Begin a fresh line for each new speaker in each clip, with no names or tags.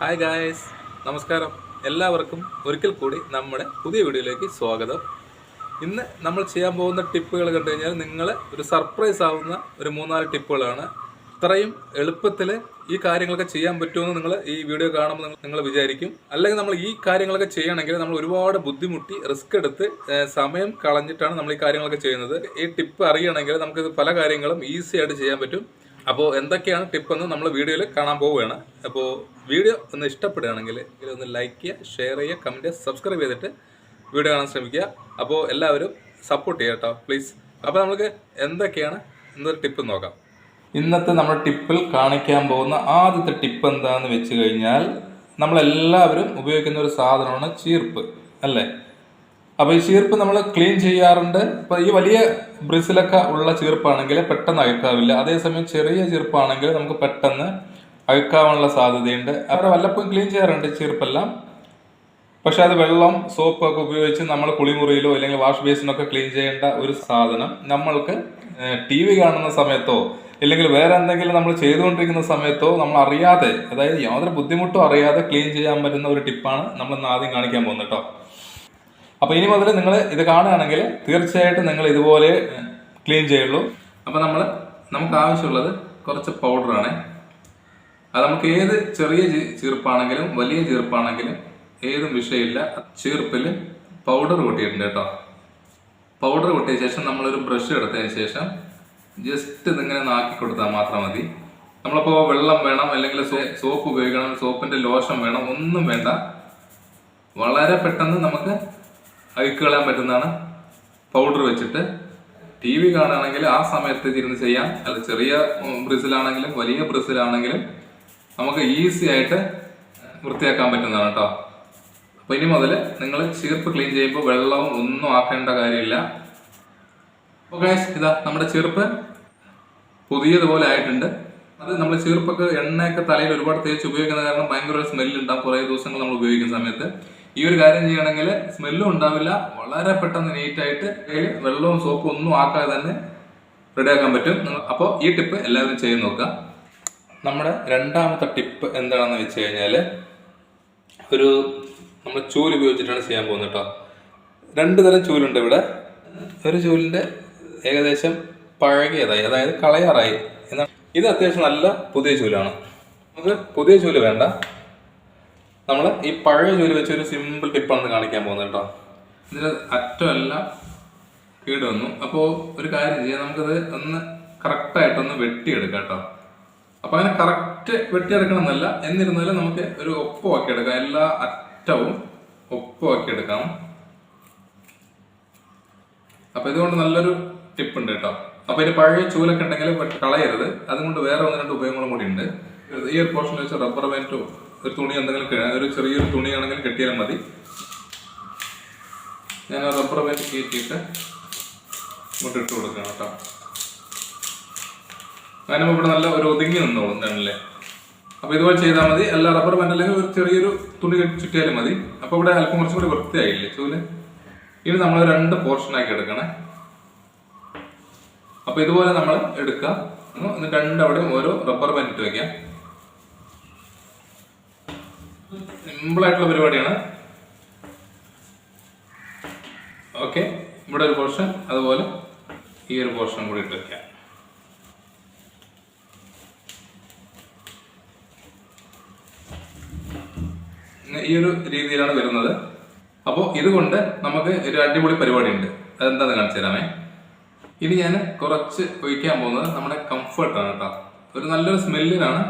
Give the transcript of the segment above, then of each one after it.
Hi guys നമസ്കാരം. എല്ലാവർക്കും ഒരിക്കൽ കൂടി നമ്മുടെ പുതിയ വീഡിയോയിലേക്ക് സ്വാഗതം. ഇന്ന് നമ്മൾ ചെയ്യാൻ പോകുന്ന ടിപ്പുകൾ കണ്ടു കഴിഞ്ഞാൽ നിങ്ങൾ ഒരു സർപ്രൈസ് ആവുന്ന ഒരു മൂന്നാൽ ടിപ്പുകളാണ്. ഇത്രയും എളുപ്പത്തിൽ ഈ കാര്യങ്ങളൊക്കെ ചെയ്യാൻ പറ്റുമെന്ന് നിങ്ങൾ ഈ വീഡിയോ കാണുമ്പോൾ നിങ്ങൾ വിചാരിക്കും. അല്ലെങ്കിൽ നമ്മൾ ഈ കാര്യങ്ങളൊക്കെ ചെയ്യണമെങ്കിൽ നമ്മൾ ഒരുപാട് ബുദ്ധിമുട്ടി റിസ്ക് എടുത്ത് സമയം കളഞ്ഞിട്ടാണ് നമ്മൾ ഈ കാര്യങ്ങളൊക്കെ ചെയ്യുന്നത്. ഈ ടിപ്പ് അറിയണമെങ്കിൽ നമുക്ക് പല കാര്യങ്ങളും ഈസി ആയിട്ട് ചെയ്യാൻ പറ്റും. അപ്പോൾ എന്തൊക്കെയാണ് ടിപ്പ് എന്ന് നമ്മൾ വീഡിയോയിൽ കാണാൻ പോവുകയാണ്. അപ്പോൾ വീഡിയോ ഒന്ന് ഇഷ്ടപ്പെടുകയാണെങ്കിൽ ഒന്ന് ലൈക്ക് ചെയ്യുക ഷെയർ ചെയ്യുക കമന്റ് ചെയ്യുക സബ്സ്ക്രൈബ് ചെയ്തിട്ട് വീഡിയോ കാണാൻ ശ്രമിക്കുക. അപ്പോൾ എല്ലാവരും സപ്പോർട്ട് ചെയ്യുക കേട്ടോ പ്ലീസ് അപ്പോൾ നമുക്ക് എന്തൊക്കെയാണ്? ഇന്നൊരു ടിപ്പ് നോക്കാം. ഇന്നത്തെ നമ്മുടെ ടിപ്പിൽ കാണിക്കാൻ പോകുന്ന ആദ്യത്തെ ടിപ്പ് എന്താണെന്ന് വെച്ച് കഴിഞ്ഞാൽ നമ്മളെല്ലാവരും ഉപയോഗിക്കുന്ന ഒരു സാധനമാണ് ചീർപ്പ് അല്ലേ? അപ്പോൾ ഈ ചീർപ്പ് നമ്മൾ ക്ലീൻ ചെയ്യാറുണ്ട്. ഇപ്പൊ ഈ വലിയ ബ്രിസിലൊക്കെ ഉള്ള ചീർപ്പാണെങ്കിൽ പെട്ടെന്ന് അഴുക്കാവില്ല. അതേസമയം ചെറിയ ചീർപ്പാണെങ്കിൽ നമുക്ക് പെട്ടെന്ന് അഴുക്കാവാനുള്ള സാധ്യതയുണ്ട്. അവിടെ വല്ലപ്പോഴും ക്ലീൻ ചെയ്യാറുണ്ട് ചീർപ്പെല്ലാം. പക്ഷെ അത് വെള്ളം സോപ്പൊക്കെ ഉപയോഗിച്ച് നമ്മൾ കുളിമുറിയിലോ അല്ലെങ്കിൽ വാഷ് ബേസിനൊക്കെ ക്ലീൻ ചെയ്യേണ്ട ഒരു സാധനം നമ്മൾക്ക് ടി വി കാണുന്ന സമയത്തോ അല്ലെങ്കിൽ വേറെ എന്തെങ്കിലും നമ്മൾ ചെയ്തുകൊണ്ടിരിക്കുന്ന സമയത്തോ നമ്മൾ അറിയാതെ അതായത് യാതൊരു ബുദ്ധിമുട്ടും അറിയാതെ ക്ലീൻ ചെയ്യാൻ പറ്റുന്ന ഒരു ടിപ്പാണ് നമ്മൾ ഇന്ന് ആദ്യം കാണിക്കാൻ പോകുന്നത് കേട്ടോ അപ്പൊ ഇനി മുതൽ നിങ്ങൾ ഇത് കാണുകയാണെങ്കിൽ തീർച്ചയായിട്ടും നിങ്ങൾ ഇതുപോലെ ക്ലീൻ ചെയ്യുള്ളൂ. അപ്പോൾ നമ്മൾ നമുക്ക് ആവശ്യമുള്ളത് കുറച്ച് പൗഡറാണ് അത് നമുക്ക് ഏത് ചെറിയ ചീർപ്പാണെങ്കിലും വലിയ ചീർപ്പാണെങ്കിലും ഏതും വിഷയമില്ല. ചീർപ്പിൽ പൗഡർ കൊട്ടിയിട്ടുണ്ട് കേട്ടോ. പൗഡർ കൊട്ടിയ ശേഷം നമ്മളൊരു ബ്രഷ് എടുത്തതിന് ശേഷം ജസ്റ്റ് ഇതിങ്ങനെ നാക്കി കൊടുത്താൽ മാത്രം മതി. നമ്മളിപ്പോൾ വെള്ളം വേണം അല്ലെങ്കിൽ സോപ്പ് ഉപയോഗിക്കണം സോപ്പിന്റെ ലോഷൻ വേണം ഒന്നും വേണ്ട. വളരെ പെട്ടെന്ന് നമുക്ക് അഴുക്ക് കളയാൻ പറ്റുന്നതാണ്. പൗഡർ വെച്ചിട്ട് ടി വി കാണുകയാണെങ്കിൽ ആ സമയത്ത് ഇരുന്ന് ചെയ്യാം. അല്ല ചെറിയ ബ്രിസിലാണെങ്കിലും വലിയ ബ്രിസിലാണെങ്കിലും നമുക്ക് ഈസി ആയിട്ട് വൃത്തിയാക്കാൻ പറ്റുന്നതാണ് കേട്ടോ അപ്പൊ ഇനി മുതൽ നിങ്ങൾ ചീർപ്പ് ക്ലീൻ ചെയ്യുമ്പോൾ വെള്ളവും ഒന്നും ആക്കേണ്ട കാര്യമില്ല. ഓക്കെ ഇതാ നമ്മുടെ ചീർപ്പ് പുതിയതുപോലെ ആയിട്ടുണ്ട്. അത് നമ്മൾ ചീർപ്പൊക്കെ എണ്ണയൊക്കെ തലയിൽ ഒരുപാട് തേച്ച് ഉപയോഗിക്കുന്ന കാരണം ഭയങ്കര ഒരു സ്മെല്ല് കുറേ ദിവസങ്ങൾ നമ്മൾ ഉപയോഗിക്കുന്ന സമയത്ത്. ഈ ഒരു കാര്യം ചെയ്യണമെങ്കിൽ സ്മെല്ലും ഉണ്ടാവില്ല. വളരെ പെട്ടെന്ന് നീറ്റായിട്ട് വെള്ളവും സോപ്പും ഒന്നും ആക്കാതെ തന്നെ റെഡിയാക്കാൻ പറ്റും. അപ്പോൾ ഈ ടിപ്പ് എല്ലാവരും ചെയ്ത് നോക്കുക. നമ്മുടെ രണ്ടാമത്തെ ടിപ്പ് എന്താണെന്ന് വെച്ച് കഴിഞ്ഞാൽ ഒരു നമ്മൾ ചൂൽ ഉപയോഗിച്ചിട്ടാണ് ചെയ്യാൻ പോകുന്നത് കേട്ടോ രണ്ട് തരം ചൂലുണ്ട് ഇവിടെ. ഒരു ചൂലിന്റെ ഏകദേശം പഴകിയതായി അതായത് കളയാറായി. എന്നാൽ ഇത് അത്യാവശ്യം നല്ല പുതിയ ചൂലാണ്. നമുക്ക് പുതിയ ചൂൽ വേണ്ട. നമ്മൾ ഈ പഴയ ജോലി വെച്ച് ഒരു സിമ്പിൾ ടിപ്പാണ് കാണിക്കാൻ പോകുന്നത് കേട്ടോ. ഇതിൽ അറ്റമല്ല കീട് വന്നു. അപ്പോൾ ഒരു കാര്യം ചെയ്യാം. നമുക്കത് ഒന്ന് കറക്റ്റായിട്ടൊന്ന് വെട്ടിയെടുക്കാം കേട്ടോ. അപ്പോൾ അങ്ങനെ കറക്റ്റ് വെട്ടിയെടുക്കണം എന്നല്ല എന്നിരുന്നാലും നമുക്ക് ഒരു ഒപ്പമാക്കി എടുക്കാം എല്ലാ അറ്റവും ഒപ്പമാക്കി എടുക്കാം അപ്പോൾ ഇതുകൊണ്ട് നല്ലൊരു ടിപ്പ് ഉണ്ട് കേട്ടോ. അപ്പോൾ ഇനി പഴയ ചൂലൊക്കെ ഉണ്ടെങ്കിൽ കളയരുത്. അതുകൊണ്ട് വേറെ ഒന്ന് രണ്ട് ഉപയോഗങ്ങളും കൂടി ഉണ്ട്. ഈ ഒരു പോർഷനിൽ വെച്ച് റബ്ബർ ബാൻഡോ ഒരു തുണി എന്തെങ്കിലും ഒരു ചെറിയൊരു തുണിയാണെങ്കിൽ കെട്ടിയാലും മതി. ഞാൻ റബ്ബർ ബാൻഡ് കയറ്റിയിട്ട് ഇങ്ങോട്ട് ഇട്ട് കൊടുക്കണം കേട്ടോ. അങ്ങനെ ഇവിടെ നല്ല ഒരു ഒതുങ്ങി നിന്നോളും തന്നല്ലേ അപ്പൊ ഇതുപോലെ ചെയ്താൽ മതി. എല്ലാ റബ്ബർ ബാൻഡ് അല്ലെങ്കിൽ ഒരു ചെറിയൊരു തുണി ചുറ്റിയാലും മതി. അപ്പൊ ഇവിടെ അല്പം കുറച്ചും കൂടി വൃത്തിയായില്ലേ ചൂൽ? ഇനി നമ്മൾ രണ്ട് പോർഷൻ ആക്കി എടുക്കണേ. അപ്പൊ ഇതുപോലെ നമ്മൾ എടുക്കുക എന്നിട്ട് രണ്ടവിടെയും ഓരോ റബ്ബർ ബാൻഡ് ഇട്ട് വെക്കാം. സിമ്പിൾ ആയിട്ടുള്ള പരിപാടിയാണ്. ഓക്കെ ഇവിടെ ഒരു പോർഷൻ അതുപോലെ ഈ ഒരു പോർഷൻ കൂടി ഇട്ട് ഇങ്ങനെ ഈ ഒരു രീതിയിലാണ് വരുന്നത്. അപ്പോൾ ഇതുകൊണ്ട് നമുക്ക് ഒരു അടിപൊളി പരിപാടി ഉണ്ട് അതെന്താന്ന് കാണിച്ചു തരാമേ. ഇനി ഞാൻ കുറച്ച് ഒഴിക്കാൻ പോകുന്നത് നമ്മുടെ കംഫർട്ടാണ് കേട്ടോ. ഒരു നല്ലൊരു സ്മെല്ലിനാണ്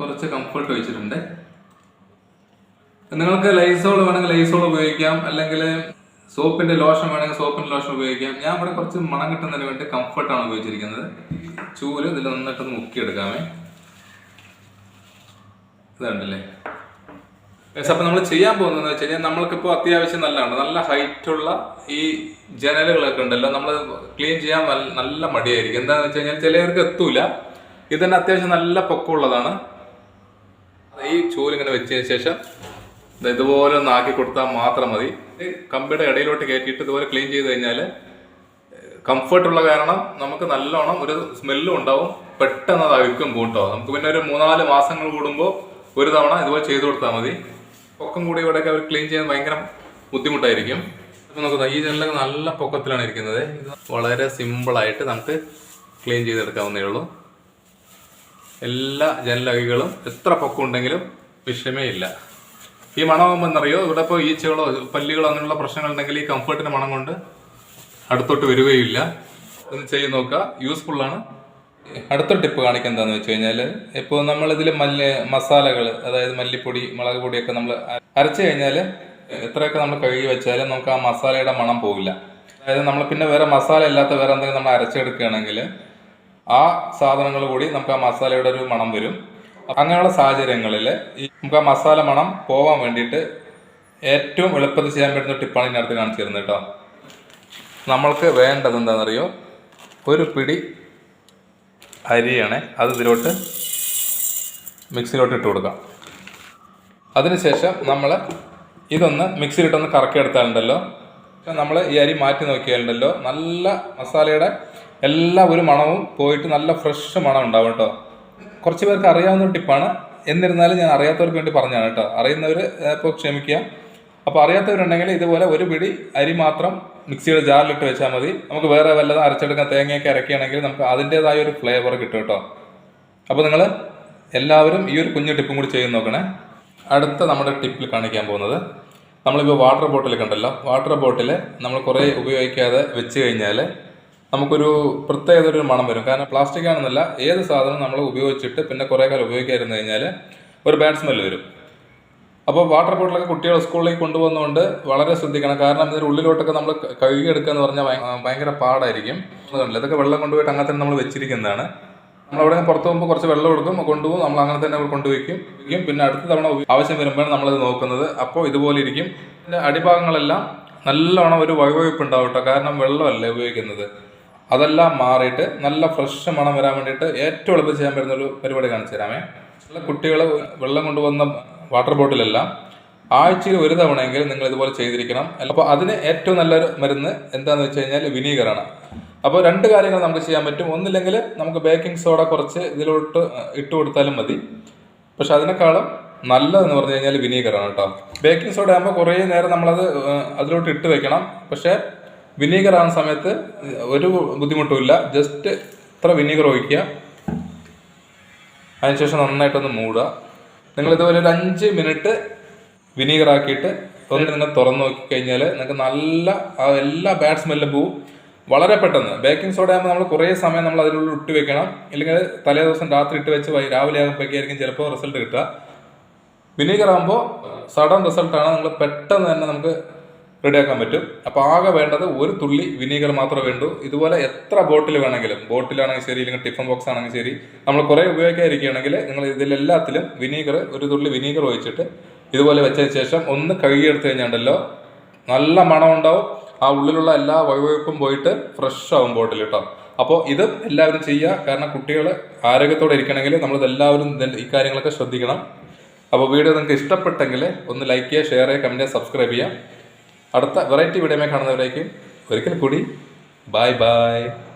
കുറച്ച് കംഫർട്ട് വെച്ചിട്ടുണ്ട് നിങ്ങൾക്ക് ലൈസോൾ വേണമെങ്കിൽ ലൈസോൾ ഉപയോഗിക്കാം അല്ലെങ്കിൽ സോപ്പിന്റെ ലോഷൻ വേണമെങ്കിൽ സോപ്പിന്റെ ലോഷൻ ഉപയോഗിക്കാം. ഞാൻ ഇവിടെ കുറച്ച് മണം കിട്ടുന്നതിന് വേണ്ടി കംഫർട്ടാണ് ഉപയോഗിച്ചിരിക്കുന്നത്. ചൂൽ ഇതിൽ നന്നായിട്ടൊന്ന് മുക്കിയെടുക്കാമേ. ഇതുണ്ടല്ലേ യെസ് അപ്പം നമ്മൾ ചെയ്യാൻ പോകുന്നത് വെച്ച് കഴിഞ്ഞാൽ നമ്മൾക്കിപ്പോൾ അത്യാവശ്യം നല്ലതാണ്. നല്ല ഹൈറ്റുള്ള ഈ ജനലുകളൊക്കെ ഉണ്ടല്ലോ. നമ്മൾ ക്ലീൻ ചെയ്യാൻ നല്ല- മടിയായിരിക്കും. എന്താണെന്ന് വെച്ച് കഴിഞ്ഞാൽ ചിലവർക്ക് എത്തൂല. ഇതന്നെ തന്നെ അത്യാവശ്യം നല്ല പൊക്കമുള്ളതാണ്. ഈ ചൂലിങ്ങനെ വെച്ചതിന് ശേഷം ഇതുപോലെ ഒന്ന് ആക്കി കൊടുത്താൽ മാത്രം മതി. കമ്പിയുടെ ഇടയിലോട്ട് കയറ്റിയിട്ട് ഇതുപോലെ ക്ലീൻ ചെയ്ത് കഴിഞ്ഞാൽ കംഫർട്ടുള്ള കാരണം നമുക്ക് നല്ലോണം ഒരു സ്മെല്ലും ഉണ്ടാവും. പെട്ടെന്ന് അത് അഴുക്കും കൂട്ടോ. നമുക്ക് പിന്നെ ഒരു മൂന്നാൽ മാസങ്ങൾ കൂടുമ്പോൾ ഒരു തവണ ഇതുപോലെ ചെയ്തു കൊടുത്താൽ മതി. പൊക്കം കൂടി ഇവിടെയൊക്കെ അവർ ക്ലീൻ ചെയ്യാൻ ഭയങ്കര ബുദ്ധിമുട്ടായിരിക്കും. അപ്പം നമുക്ക് ഈ ജനലൊക്കെ നല്ല പൊക്കത്തിലാണ് ഇരിക്കുന്നത്. ഇത് വളരെ സിമ്പിളായിട്ട് നമുക്ക് ക്ലീൻ ചെയ്തെടുക്കാവുന്നേ ഉള്ളൂ. എല്ലാ ജനലകളും എത്ര പൊക്കം ഉണ്ടെങ്കിലും വിഷയമേ ഇല്ല ഈ മണമാകുമ്പോൾ എന്നറിയോ ഇവിടെ ഇപ്പോൾ ഈച്ചകളോ പല്ലികളോ അങ്ങനെയുള്ള പ്രശ്നങ്ങൾ ഉണ്ടെങ്കിൽ ഈ കംഫർട്ടിന്റെ മണം കൊണ്ട് അടുത്തോട്ട് വരികയില്ല. ഒന്ന് ചെയ്ത് നോക്കുക. യൂസ്ഫുൾ ആണ്. അടുത്ത ടിപ്പ് കാണിക്കുക എന്താന്ന് വെച്ച് കഴിഞ്ഞാൽ ഇപ്പോൾ നമ്മളിതിൽ മല്ല മസാലകൾ അതായത് മല്ലിപ്പൊടി മുളക് പൊടിയൊക്കെ നമ്മൾ അരച്ചു കഴിഞ്ഞാൽ എത്രയൊക്കെ നമ്മൾ കഴുകി വെച്ചാലും നമുക്ക് ആ മസാലയുടെ മണം പോകില്ല അതായത് നമ്മൾ പിന്നെ വേറെ മസാല ഇല്ലാത്ത വേറെ എന്തെങ്കിലും നമ്മൾ അരച്ചെടുക്കുകയാണെങ്കിൽ ആ സാധനങ്ങൾ കൂടി നമുക്ക് ആ മസാലയുടെ ഒരു മണം വരും. അങ്ങനെയുള്ള സാഹചര്യങ്ങളിൽ ഈ നമുക്ക് ആ മസാല മണം പോവാൻ വേണ്ടിയിട്ട് ഏറ്റവും എളുപ്പത്തിൽ ചെയ്യാൻ പറ്റുന്ന ടിപ്പാണ് ഇതിനകത്ത് കാണിച്ചു തരുന്നത് കേട്ടോ. നമ്മൾക്ക് വേണ്ടത് എന്താണെന്നറിയോ? ഒരു പിടി അരിയാണ് അത് ഇതിലോട്ട് മിക്സിയിലോട്ട് ഇട്ട് കൊടുക്കാം. അതിനുശേഷം നമ്മൾ ഇതൊന്ന് മിക്സിയിലിട്ടൊന്ന് കറക്കിയെടുത്താലുണ്ടല്ലോ. നമ്മൾ ഈ അരി മാറ്റി നോക്കിയാലുണ്ടല്ലോ നല്ല മസാലയുടെ എല്ലാ ഒരു മണവും പോയിട്ട് നല്ല ഫ്രഷ് മണം ഉണ്ടാവും കേട്ടോ. കുറച്ച് പേർക്ക് അറിയാവുന്ന ടിപ്പാണ് എന്നിരുന്നാലും ഞാൻ അറിയാത്തവർക്ക് വേണ്ടി പറഞ്ഞാണ് കേട്ടോ. അറിയുന്നവർ ഇപ്പോൾ ക്ഷമിക്കുക. അപ്പോൾ അറിയാത്തവരുണ്ടെങ്കിൽ ഇതുപോലെ ഒരു പിടി അരി മാത്രം മിക്സിയുടെ ജാറിലിട്ട് വെച്ചാൽ മതി. നമുക്ക് വേറെ വല്ലതും അരച്ചെടുക്കാൻ തേങ്ങയൊക്കെ അരക്കുകയാണെങ്കിൽ നമുക്ക് അതിന്റെതായ ഒരു ഫ്ലേവർ കിട്ടും കേട്ടോ. അപ്പോൾ നിങ്ങൾ എല്ലാവരും ഈ ഒരു കുഞ്ഞു ടിപ്പും കൂടി ചെയ്ത് നോക്കണേ. അടുത്ത നമ്മുടെ ടിപ്പിൽ കാണിക്കാൻ പോകുന്നത്. നമ്മളിപ്പോൾ വാട്ടർ ബോട്ടിൽ കണ്ടല്ലോ. വാട്ടർ ബോട്ടിൽ നമ്മൾ കുറേ ഉപയോഗിക്കാതെ വെച്ച് കഴിഞ്ഞാൽ നമുക്കൊരു പ്രത്യേകത ഒരു മണം വരും. കാരണം പ്ലാസ്റ്റിക് ആണെന്നല്ല ഏത് സാധനം നമ്മൾ ഉപയോഗിച്ചിട്ട് പിന്നെ കുറേ കാലം ഉപയോഗിക്കാതിരുന്നു കഴിഞ്ഞാൽ ഒരു ബാഡ് സ്മെല്ല് വരും. അപ്പോൾ വാട്ടർ ബോട്ടിലൊക്കെ കുട്ടികൾ സ്കൂളിലേക്ക് കൊണ്ടുപോകുന്നതുകൊണ്ട് വളരെ ശ്രദ്ധിക്കണം. കാരണം ഇതിന്റെ ഉള്ളിലോട്ടൊക്കെ നമ്മൾ കഴുകിയെടുക്കുക എന്ന് പറഞ്ഞാൽ ഭയങ്കര പാടായിരിക്കും. ഇതൊക്കെ വെള്ളം കൊണ്ടുപോയിട്ട് അങ്ങനെ തന്നെ നമ്മൾ വെച്ചിരിക്കുന്നതാണ്. നമ്മൾ അവിടെ പുറത്ത് പോകുമ്പോൾ കുറച്ച് വെള്ളം എടുക്കും കൊണ്ടുപോകും നമ്മൾ അങ്ങനെ തന്നെ കൊണ്ടുവയ്ക്കും പിന്നെ അടുത്ത തവണ ആവശ്യം വരുമ്പോഴാണ് നമ്മളത് നോക്കുന്നത്. അപ്പോൾ ഇതുപോലെ ഇരിക്കും. അടിഭാഗങ്ങളെല്ലാം നല്ലോണം ഒരു വകവയ്പ്പ് ഉണ്ടാവും കാരണം വെള്ളമല്ലേ ഉപയോഗിക്കുന്നത്. അതെല്ലാം മാറിയിട്ട് നല്ല ഫ്രഷ് മണം വരാൻ വേണ്ടിയിട്ട് ഏറ്റവും എളുപ്പം ചെയ്യാൻ പറ്റുന്ന ഒരു പരിപാടി കാണിച്ചു തരാമേ. കുട്ടികൾ വെള്ളം കൊണ്ടുവന്ന വാട്ടർ ബോട്ടിലെല്ലാം ആഴ്ചയിൽ ഒരു തവണയെങ്കിലും നിങ്ങൾ ഇതുപോലെ ചെയ്തിരിക്കണം. അപ്പോൾ അതിന് ഏറ്റവും നല്ലൊരു മരുന്ന് എന്താണെന്ന് വെച്ച് കഴിഞ്ഞാൽ വിനീഗറാണ്. അപ്പോൾ രണ്ട് കാര്യങ്ങൾ നമുക്ക് ചെയ്യാൻ പറ്റും. ഒന്നില്ലെങ്കിൽ നമുക്ക് ബേക്കിംഗ് സോഡ കുറച്ച് ഇതിലോട്ട് ഇട്ട് കൊടുത്താലും മതി. പക്ഷെ അതിനേക്കാളും നല്ലതെന്ന് പറഞ്ഞു കഴിഞ്ഞാൽ വിനീഗറാണ് കേട്ടോ. ബേക്കിംഗ് സോഡ ആകുമ്പോൾ കുറേ നേരം നമ്മളത് അതിലോട്ട് ഇട്ട് വെക്കണം. പക്ഷേ വിനീഗർ ആകുന്ന സമയത്ത് ഒരു ബുദ്ധിമുട്ടുമില്ല. ജസ്റ്റ് ഇത്ര വിനീഗർ ഒഴിക്കുക. അതിനുശേഷം നന്നായിട്ടൊന്ന് മൂടുക. നിങ്ങൾ ഇതുപോലെ ഒരു അഞ്ച് മിനിറ്റ് വിനീഗർ ആക്കിയിട്ട് ഒന്ന് നിങ്ങൾ തുറന്നു നോക്കി കഴിഞ്ഞാൽ നിങ്ങൾക്ക് നല്ല ആ എല്ലാ ബാഡ് സ്മെല്ലും പോവും. വളരെ പെട്ടെന്ന്. ബേക്കിംഗ് സോഡ ആകുമ്പോൾ നമ്മൾ കുറേ സമയം നമ്മൾ അതിനുള്ളിൽ ഇട്ട് വെക്കണം. അല്ലെങ്കിൽ തലേ ദിവസം രാത്രി ഇട്ട് വെച്ച് രാവിലെ ആകുമ്പോഴേക്കായിരിക്കും ചിലപ്പോൾ റിസൾട്ട് കിട്ടുക. വിനീഗർ ആകുമ്പോൾ സഡൻ റിസൾട്ടാണ് നിങ്ങൾ പെട്ടെന്ന് തന്നെ നമുക്ക് റെഡിയാക്കാൻ പറ്റും. അപ്പോൾ ആകെ വേണ്ടത് ഒരു തുള്ളി വിനീഗർ മാത്രമേ വേണ്ടൂ. ഇതുപോലെ എത്ര ബോട്ടിൽ വേണമെങ്കിലും ബോട്ടിലാണെങ്കിൽ ശരി ഇല്ലെങ്കിൽ ടിഫിൻ ബോക്സ് ആണെങ്കിൽ ശരി നമ്മൾ കുറേ ഉപയോഗിക്കാതിരിക്കുകയാണെങ്കിൽ നിങ്ങൾ ഇതിലെല്ലാത്തിലും വിനീഗർ ഒരു തുള്ളി വിനീഗർ ഒഴിച്ചിട്ട് ഇതുപോലെ വെച്ചതിന് ശേഷം ഒന്ന് കഴുകിയെടുത്ത് കഴിഞ്ഞാണ്ടല്ലോ നല്ല മണം ഉണ്ടാവും. ആ ഉള്ളിലുള്ള എല്ലാ വഴുവഴുപ്പും പോയിട്ട് ഫ്രഷ് ആവും ബോട്ടിൽ കേട്ടോ. അപ്പോൾ ഇത് എല്ലാവരും ചെയ്യുക. കാരണം കുട്ടികൾ ആരോഗ്യത്തോടെ ഇരിക്കണമെങ്കിൽ നമ്മൾ എല്ലാവരും ഈ കാര്യങ്ങളൊക്കെ ശ്രദ്ധിക്കണം. അപ്പോൾ വീഡിയോ നിങ്ങൾക്ക് ഇഷ്ടപ്പെട്ടെങ്കിൽ ഒന്ന് ലൈക്ക് ചെയ്യുക ഷെയർ ചെയ്യുക കമന്റ് ചെയ്യുക സബ്സ്ക്രൈബ് ചെയ്യുക. അടുത്ത വെറൈറ്റി വീഡിയോ കാണുന്നവരേക്കും ഒരിക്കൽ കൂടി. Bye bye